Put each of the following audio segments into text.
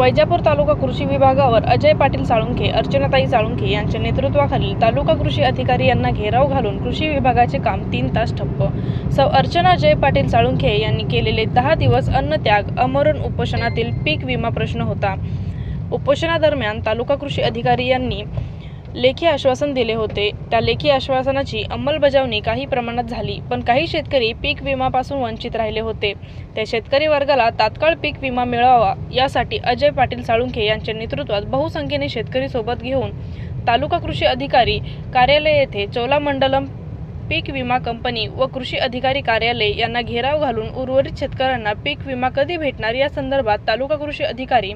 वैजापूर तालुका कृषी विभागावर अजय पाटील साळुंखे अर्चनाताई साळुंखे यांच्या नेतृत्वाखालील तालुका कृषी अधिकारी यांना घेराव घालून कृषी विभागाचे काम तीन तास ठप्प. सौ अर्चना अजय पाटील साळुंखे यांनी केलेले दहा दिवस अन्नत्याग अमरण उपोषणातील पीक विमा प्रश्न होता. उपोषणादरम्यान तालुका कृषी अधिकारी यांनी लेखी आश्वासन दिले होते. त्या लेखी आश्वासनाची अंमलबजावणी काही प्रमाणात झाली पण काही शेतकरी पीक विमापासून वंचित राहिले होते. त्या शेतकरी वर्गाला तात्काळ पीक विमा मिळावा यासाठी अजय पाटील साळुंखे यांच्या नेतृत्वात बहुसंख्येने शेतकरी सोबत घेऊन तालुका कृषी अधिकारी कार्यालय येथे चोलामंडलम पीक विमा कंपनी व कृषी अधिकारी कार्यालय यांना घेराव घालून उर्वरित शेतकऱ्यांना पीक विमा कधी भेटणार या संदर्भात तालुका कृषी अधिकारी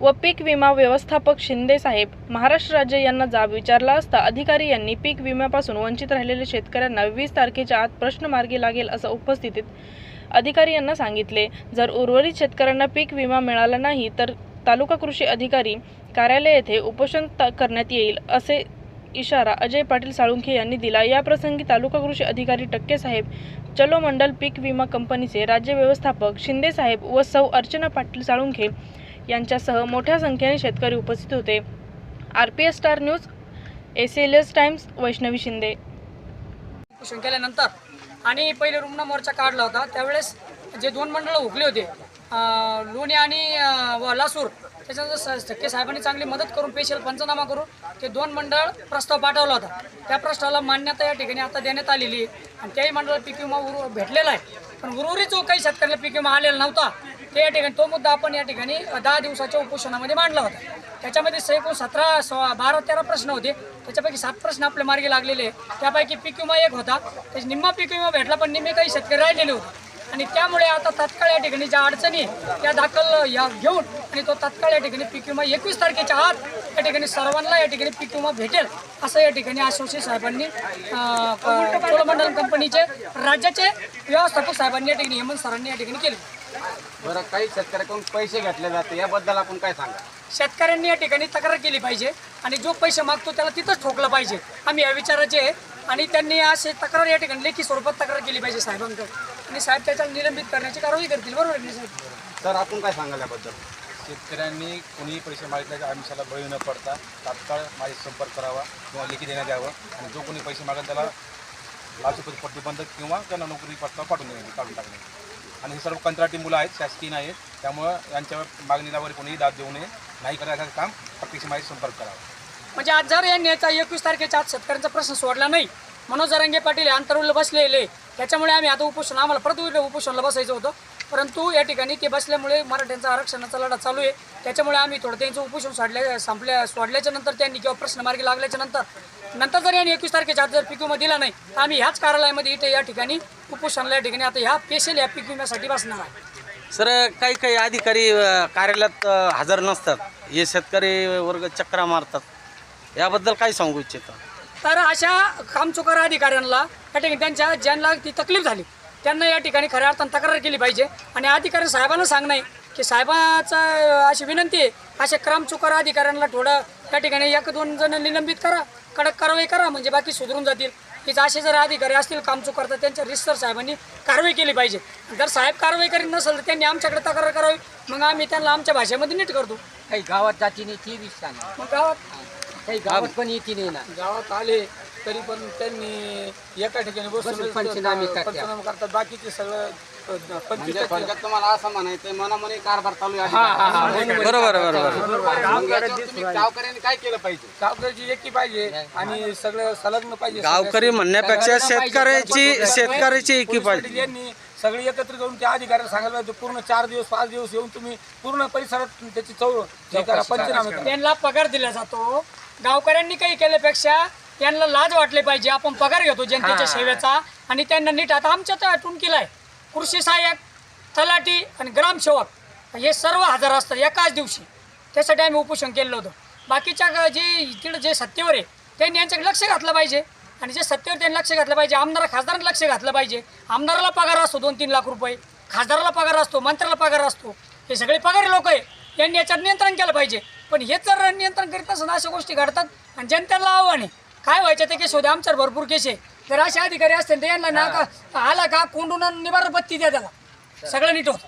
व पीक विमा व्यवस्थापक शिंदे साहेब महाराष्ट्र राज्य यांना जाब विचारला असता अधिकारी यांनी पीक विम्यापासून वंचित राहिलेल्या शेतकऱ्यांना वीस तारखेच्या आत प्रश्न मार्गी लागेल असं उपस्थितीत अधिकारी यांना सांगितले. जर उर्वरित शेतकऱ्यांना पीक विमा मिळाला नाही तर तालुका कृषी अधिकारी कार्यालय येथे उपोषण त- करण्यात येईल असे इशारा अजय पाटील साळुंखे यांनी दिला. याप्रसंगी तालुका कृषी अधिकारी टक्के साहेब चलो मंडल पीक विमा कंपनीचे राज्य व्यवस्थापक शिंदे साहेब व सौ अर्चना पाटील साळुंखे यांच्यासह मोठ्या संख्येने शेतकरी उपस्थित होते. R P S star news S L S times Vaishnavi Shinde. उपोषण केल्यानंतर आणि पहिले रुग्ण मोर्चा काढला होता. त्यावेळेस जे दोन मंडळं हुकले होते लोणी आणि व लासूर त्याच्यानंतर स- साहेबांनी चांगली मदत करून पेशल पंचनामा करून ते दोन मंडळ प्रस्ताव पाठवला होता. त्या प्रस्तावाला मान्यता या ठिकाणी आता देण्यात आलेली आणि त्याही मंडळाला पीक विमा उरू भेटलेला आहे. पण उर्वरित जो काही शेतकऱ्याला पीक विमा आलेला नव्हता ते या ठिकाणी तो मुद्दा आपण या ठिकाणी दहा दिवसाच्या उपोषणामध्ये मांडला होता. त्याच्यामध्ये स- एकूण सतरा सोळा बारा तेरा प्रश्न होते. त्याच्यापैकी सात प्रश्न आपल्या मार्गी लागलेले. त्यापैकी पीक विमा एक होता. त्याची निम्मा पीक विमा भेटला पण निम्मे काही शेतकरी राहिलेले होते. आणि त्यामुळे आता तात्काळ या ठिकाणी ज्या अडचणी त्या दाखल या घेऊन आणि तो तात्काळ या ठिकाणी पीक विमा एकवीस तारखेच्या आत या ठिकाणी सर्वांना या ठिकाणी पीक विमा भेटेल असं या ठिकाणी आश्वासित साहेबांनी अं, क- चोळमंडलम कंपनीचे राज्याचे व्यवस्थापक साहेबांनी या ठिकाणी हेमंत सरांनी या ठिकाणी केले. बरं काही शेतकऱ्याकडून पैसे घेतले जाते याबद्दल आपण काय सांगा? शेतकऱ्यांनी या ठिकाणी तक्रार केली पाहिजे आणि जो पैसे मागतो त्याला तिथंच ठोकलं पाहिजे. आम्ही या विचाराचे आहे आणि त्यांनी असे तक्रार या ठिकाणी लेखी स्वरूपात तक्रार केली पाहिजे साहेबांकडे. आणि साहेब त्याच्याला निलंबित करण्याची कारवाई करतील बरोबर आहे साहेब? तर आपण काय सांगाल याबद्दल? शेतकऱ्यांनी कोणीही पैसे मागितल्याच्या आमिषाला बळी न पडता तात्काळ माझी संपर्क करावा किंवा लेखी देण्यात यावं. आणि जो कोणी पैसे मागेल त्याला लाचलुचपत प्रतिबंधक किंवा त्यांना नोकरी प्रस्ताव पाठवून देणे काढून टाकणे आणि हे सर्व कंत्राटी मुलं आहेत शासकीय आहेत. त्यामुळं यांच्यावर मागणीला वगैरे कोणीही दाद देऊ नये. नाही करायचं काम प्रत्यक्ष माहिती संपर्क करावा. म्हणजे आज जर यांनी याचा एकवीस तारखेच्या आत शेतकऱ्यांचा प्रश्न सोडला नाही. मनोज रंगे पाटील हे अंतरुल बसलेले. त्याच्यामुळे आम्ही आता उपोषण आम्हाला परत उपोषणला उपोषणाला बसायचं होतं. परंतु या ठिकाणी ते बसल्यामुळे मराठ्यांचा आरक्षणाचा लढा चालू आहे. त्याच्यामुळे आम्ही थोडं त्यांचं उपोषण सोडल्या संपल्या सोडल्याच्या नंतर त्यांनी किंवा प्रश्न मार्गी लागल्याच्या नंतर नंतर जर यांनी एकवीस तारखेच्या आत जर पीक विमा दिला नाही आम्ही ह्याच कार्यालयामध्ये इथे या ठिकाणी उपोषणाला या ठिकाणी आता ह्या स्पेशल या पीक विम्यासाठी बसणार आहे. सर काही काही अधिकारी कार्यालयात हजर नसतात. हे शेतकरी वर्ग चक्रा मारतात. याबद्दल काय सांगू इच्छिता? तर अशा कामचुकार अधिकाऱ्यांना या ठिकाणी त्यांच्या ज्यांना ती तकलीफ झाली त्यांना या ठिकाणी खऱ्या अर्थानं तक्रार केली पाहिजे. आणि अधिकारी साहेबांना सांगणं आहे की साहेबाचा अशी विनंती आहे अशा कामचुकार अधिकाऱ्यांना थोडं त्या ठिकाणी एक दोन जण निलंबित करा कडक कारवाई करा म्हणजे बाकी सुधरून जातील. की असे जर अधिकारी असतील कामचूक करतात त्यांच्या रिस्तर साहेबांनी कारवाई केली पाहिजे. जर साहेब कारवाई करीत नसेल तर त्यांनी आमच्याकडे तक्रार करावी. मग आम्ही त्यांना आमच्या भाषेमध्ये नीट करतो. काही गावात जाती नाही ती बी सांग. मग गावात काही गावात पण येते नाही ना. गावात आले तरी पण त्यांनी एका ठिकाणी बसून बसून पंचनामे करतात. पंचनामे करतात. बाकीचे सगळं अ, पंचवीस म्हणजे टक्के थोडक्यात तुम्हाला असं म्हणायचं मनामनी कारभार चालू आहे. बरोबर बरोबर मग याच्यावर तुम्ही गावकऱ्यांनी काय केलं पाहिजे? गावकऱ्याची एकी पाहिजे आणि सगळं संलग्न पाहिजे. गावकरी म्हणण्यापेक्षा शेतकऱ्याची शेतकऱ्याची एकी पाहिजे. यांनी सगळे एकत्र करून त्या अधिकाऱ्याला सांगायला पाहिजे पूर्ण चार दिवस पाच दिवस येऊन तुम्ही पूर्ण परिसरात त्याची चौ हे करा पंचनामे करा. त्यांना पगार दिला जातो. गावकऱ्यांनी काही केल्यापेक्षा त्यांना लाज वाटले पाहिजे. आपण पगार घेतो जनतेच्या सेवेचा आणि त्यांना नीट आता आमच्या तर टुणकीला आहे कृषी सहाय्यक तलाठी आणि ग्रामसेवक हे सर्व हजर असतात एकाच दिवशी. त्यासाठी आम्ही उपोषण केलं होतं. बाकीच्या ग- जे इकडे जे सत्तेवर आहे त्यांनी यांच्याकडे लक्ष घातलं पाहिजे. आणि जे सत्तेवर त्यांनी लक्ष घातलं पाहिजे आमदार खासदारांनी लक्ष घातलं पाहिजे. आमदाराला पगार असतो दोन तीन लाख रुपये खासदाराला पगार असतो मंत्र्याला पगार असतो. हे सगळे पगारी लोक आहे. यांनी याच्यावर नियंत्रण केलं पाहिजे. पण हेच जर नियंत्रण करीत नसून अशा गोष्टी घडतात आणि जनतेला आव्हान आहे. काय व्हायचं ते केस होते आमच्यावर भरपूर केस आहे. जर असे अधिकारी असतील तर यांना ना का आला का कोंडून निवार बत्ती द्या त्याला. सगळं नीट होतं.